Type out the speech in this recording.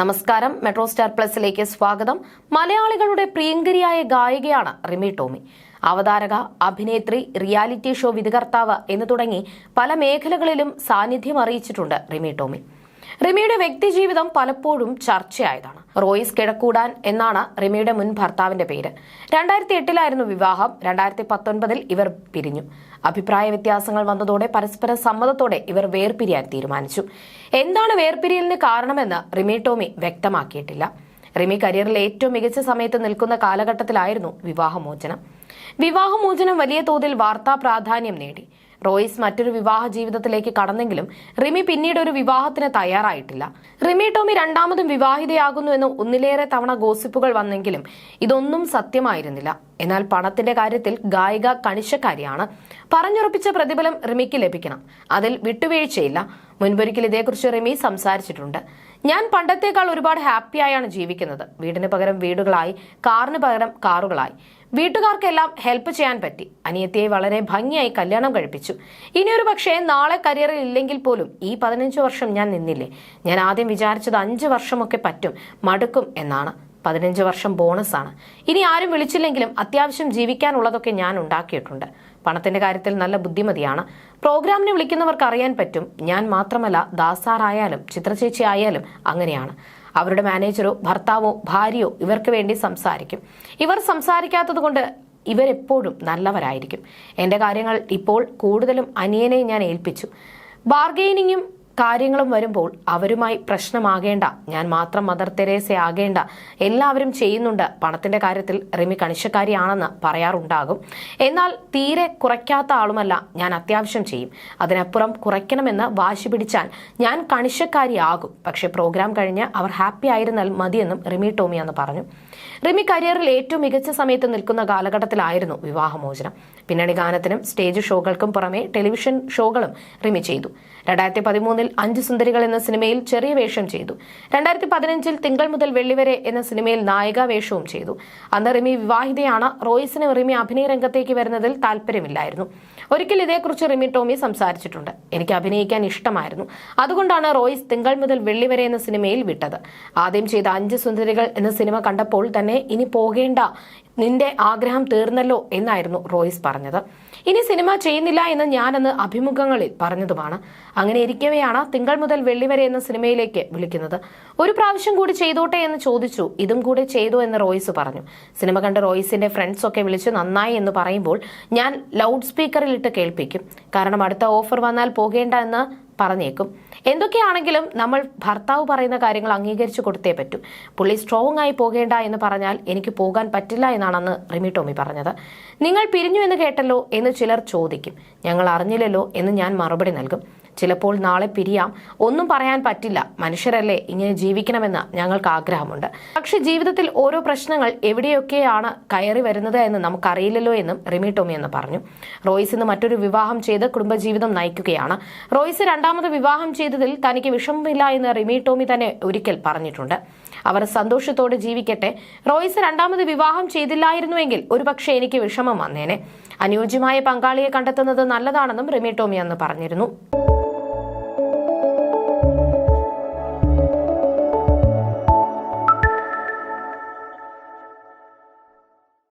നമസ്കാരം. Metro star പ്ലസിലേക്ക് സ്വാഗതം. മലയാളികളുടെ പ്രിയങ്കരിയായ ഗായികയാണ് റിമി ടോമി. അവതാരക അഭിനേത്രി റിയാലിറ്റി ഷോ വിധികർത്താവ് എന്ന് തുടങ്ങി പല മേഖലകളിലും സാന്നിധ്യം അറിയിച്ചിട്ടുണ്ട് റിമി ടോമി. റിമിയുടെ വ്യക്തിജീവിതം പലപ്പോഴും ചർച്ചയായതാണ്. റോയിസ് കിഴക്കൂടാൻ എന്നാണ് റിമിയുടെ മുൻ ഭർത്താവിന്റെ പേര്. രണ്ടായിരത്തി എട്ടിലായിരുന്നു വിവാഹം. രണ്ടായിരത്തി പത്തൊൻപതിൽ ഇവർ പിരിഞ്ഞു. അഭിപ്രായ വ്യത്യാസങ്ങൾ വന്നതോടെ പരസ്പര സമ്മതത്തോടെ ഇവർ വേർപിരിയാൻ തീരുമാനിച്ചു. എന്താണ് വേർപിരിയലിന് കാരണമെന്ന് റിമി ടോമി വ്യക്തമാക്കിയിട്ടില്ല. റിമി കരിയറിൽ ഏറ്റവും മികച്ച സമയത്ത് നിൽക്കുന്ന കാലഘട്ടത്തിലായിരുന്നു വിവാഹമോചനം. വിവാഹമോചനം വലിയ തോതിൽ വാർത്താ പ്രാധാന്യം നേടി. റോയിസ് മറ്റൊരു വിവാഹ ജീവിതത്തിലേക്ക് കടന്നെങ്കിലും റിമി പിന്നീട് ഒരു വിവാഹത്തിന് തയ്യാറായിട്ടില്ല. റിമി ടോമി രണ്ടാമതും വിവാഹിതയാകുന്നു എന്ന് ഒന്നിലേറെ തവണ ഗോസിപ്പുകൾ വന്നെങ്കിലും ഇതൊന്നും സത്യമായിരുന്നില്ല. എന്നാൽ പണത്തിന്റെ കാര്യത്തിൽ ഗായിക കണിശക്കാരിയാണ്. പറഞ്ഞുറപ്പിച്ച പ്രതിഫലം റിമിക്ക് ലഭിക്കണം. അതിൽ വിട്ടുവീഴ്ചയില്ല. മുൻപൊരിക്കൽ ഇതേക്കുറിച്ച് റിമി സംസാരിച്ചിട്ടുണ്ട്. ഞാൻ പണ്ടത്തേക്കാൾ ഒരുപാട് ഹാപ്പിയായാണ് ജീവിക്കുന്നത്. വീടിന് പകരം വീടുകളായി കാറിന് പകരം കാറുകളായി. വീട്ടുകാർക്കെല്ലാം ഹെൽപ്പ് ചെയ്യാൻ പറ്റി. അനിയത്തിയെ വളരെ ഭംഗിയായി കല്യാണം കഴിപ്പിച്ചു. ഇനിയൊരു പക്ഷേ നാളെ കരിയറിൽ ഇല്ലെങ്കിൽ പോലും ഈ പതിനഞ്ച് വർഷം ഞാൻ നിന്നില്ലേ? ഞാൻ ആദ്യം വിചാരിച്ചത് അഞ്ച് വർഷമൊക്കെ പറ്റും. മടുക്കും എന്നാണ്. പതിനഞ്ച് വർഷം ബോണസാണ് ഇനി ആരും വിളിച്ചില്ലെങ്കിലും അത്യാവശ്യം ജീവിക്കാനുള്ളതൊക്കെ ഞാൻ ഉണ്ടാക്കിയിട്ടുണ്ട്. പണത്തിന്റെ കാര്യത്തിൽ നല്ല ബുദ്ധിമതിയാണ്. പ്രോഗ്രാമിന് വിളിക്കുന്നവർക്ക് അറിയാൻ പറ്റും. ഞാൻ മാത്രമല്ല ദാസാറായാലും ചിത്രചേച്ചി ആയാലും അങ്ങനെയാണ്. അവരുടെ മാനേജറോ ഭർത്താവോ ഭാര്യയോ ഇവർക്ക് വേണ്ടി സംസാരിക്കും. ഇവർ സംസാരിക്കാത്തത് കൊണ്ട് ഇവരെപ്പോഴും നല്ലവരായിരിക്കും. എന്റെ കാര്യങ്ങൾ ഇപ്പോൾ കൂടുതലും അനിയനെ ഞാൻ ഏൽപ്പിച്ചു. ബാർഗെയിനിങ്ങും കാര്യങ്ങളും വരുമ്പോൾ അവരുമായി പ്രശ്നമാകേണ്ട ഞാൻ മാത്രം മദർ തെരേസ ആകേണ്ട എല്ലാവരും ചെയ്യുന്നുണ്ട്. പണത്തിന്റെ കാര്യത്തിൽ റിമി കണിശക്കാരിയാണെന്ന് പറയാറുണ്ടാകും. എന്നാൽ തീരെ കുറയ്ക്കാത്ത ആളുമല്ല ഞാൻ അത്യാവശ്യം ചെയ്യും. അതിനപ്പുറം കുറയ്ക്കണമെന്ന് വാശി പിടിച്ചാൽ ഞാൻ കണിശക്കാരിയാകും. പക്ഷേ പ്രോഗ്രാം കഴിഞ്ഞ് അവർ ഹാപ്പി ആയിരുന്നാൽ മതിയെന്നും റിമി ടോമി എന്ന് പറഞ്ഞു. റിമി കരിയറിൽ ഏറ്റവും മികച്ച സമയത്ത് നിൽക്കുന്ന കാലഘട്ടത്തിലായിരുന്നു വിവാഹമോചനം. പിന്നണി ഗാനത്തിനും സ്റ്റേജ് ഷോകൾക്കും പുറമെ ടെലിവിഷൻ ഷോകളും റിമി ചെയ്തു. രണ്ടായിരത്തി പതിമൂന്നിൽ അഞ്ച് സുന്ദരികൾ എന്ന സിനിമയിൽ ചെറിയ വേഷം ചെയ്തു. രണ്ടായിരത്തി പതിനഞ്ചിൽ തിങ്കൾ മുതൽ വെള്ളി വരെ എന്ന സിനിമയിൽ നായിക വേഷവും ചെയ്തു. അന്ന് റിമി വിവാഹിതയാണ്. റോയ്സിന് റിമി അഭിനയ രംഗത്തേക്ക് വരുന്നതിൽ താല്പര്യമില്ലായിരുന്നു. ഒരിക്കൽ ഇതേക്കുറിച്ച് റിമി ടോമി സംസാരിച്ചിട്ടുണ്ട്. എനിക്ക് അഭിനയിക്കാൻ ഇഷ്ടമായിരുന്നു. അതുകൊണ്ടാണ് റോയിസ് തിങ്കൾ മുതൽ വെള്ളി വരെ എന്ന സിനിമയിൽ വിട്ടത്. ആദ്യം ചെയ്ത അഞ്ച് സുന്ദരികൾ എന്ന സിനിമ കണ്ടപ്പോൾ തന്നെ ഇനി പോകേണ്ട നിന്റെ ആഗ്രഹം തീർന്നല്ലോ എന്നായിരുന്നു റോയിസ് പറഞ്ഞത്. ഇനി സിനിമ ചെയ്യുന്നില്ല എന്ന് ഞാനെന്ന് അഭിമുഖങ്ങളിൽ പറഞ്ഞതുമാണ്. അങ്ങനെ ഇരിക്കവെയാണ് തിങ്കൾ മുതൽ വെള്ളി വരെ എന്ന സിനിമയിലേക്ക് വിളിക്കുന്നത്. ഒരു പ്രാവശ്യം കൂടി ചെയ്തോട്ടെ എന്ന് ചോദിച്ചു. ഇതും കൂടെ ചെയ്തു എന്ന് റോയിസ് പറഞ്ഞു. സിനിമ കണ്ട് റോയിസിന്റെ ഫ്രണ്ട്സ് ഒക്കെ വിളിച്ച് നന്നായി എന്ന് പറയുമ്പോൾ ഞാൻ ലൗഡ് സ്പീക്കറിലിട്ട് കേൾപ്പിക്കും. കാരണം അടുത്ത ഓഫർ വന്നാൽ പോകേണ്ട എന്ന് പറഞ്ഞേക്കും. എന്തൊക്കെയാണെങ്കിലും നമ്മൾ ഭർത്താവ് പറയുന്ന കാര്യങ്ങൾ അംഗീകരിച്ചു കൊടുത്തേ പറ്റൂ. പുള്ളി സ്ട്രോങ് ആയി പോകേണ്ട എന്ന് പറഞ്ഞാൽ എനിക്ക് പോകാൻ പറ്റില്ല എന്നാണ് അന്ന് റിമി ടോമി പറഞ്ഞത്. നിങ്ങൾ പിരിഞ്ഞു എന്ന് കേട്ടല്ലോ എന്ന് ചിലർ ചോദിക്കും. ഞങ്ങൾ അറിഞ്ഞില്ലല്ലോ എന്ന് ഞാൻ മറുപടി നൽകും. ചിലപ്പോൾ നാളെ പിരിയാം. ഒന്നും പറയാൻ പറ്റില്ല. മനുഷ്യരല്ലേ ഇങ്ങനെ ജീവിക്കണമെന്ന് ഞങ്ങൾക്ക് ആഗ്രഹമുണ്ട്. പക്ഷെ ജീവിതത്തിൽ ഓരോ പ്രശ്നങ്ങൾ എവിടെയൊക്കെയാണ് കയറി വരുന്നത് എന്ന് നമുക്കറിയില്ലല്ലോ എന്നും റിമി ടോമി എന്ന് പറഞ്ഞു. റോയ്സ് ഇന്ന് മറ്റൊരു വിവാഹം ചെയ്ത് കുടുംബജീവിതം നയിക്കുകയാണ്. റോയ്സ് രണ്ടാമത് വിവാഹം ചെയ്തതിൽ തനിക്ക് വിഷമമില്ല എന്ന് റിമി ടോമി തന്നെ ഒരിക്കൽ പറഞ്ഞിട്ടുണ്ട്. അവർ സന്തോഷത്തോടെ ജീവിക്കട്ടെ. റോയ്സ് രണ്ടാമത് വിവാഹം ചെയ്തില്ലായിരുന്നുവെങ്കിൽ ഒരുപക്ഷെ എനിക്ക് വിഷമം വന്നേനെ. അനുയോജ്യമായ പങ്കാളിയെ കണ്ടെത്തുന്നത് നല്ലതാണെന്നും റിമി ടോമി അന്ന് പറഞ്ഞിരുന്നു.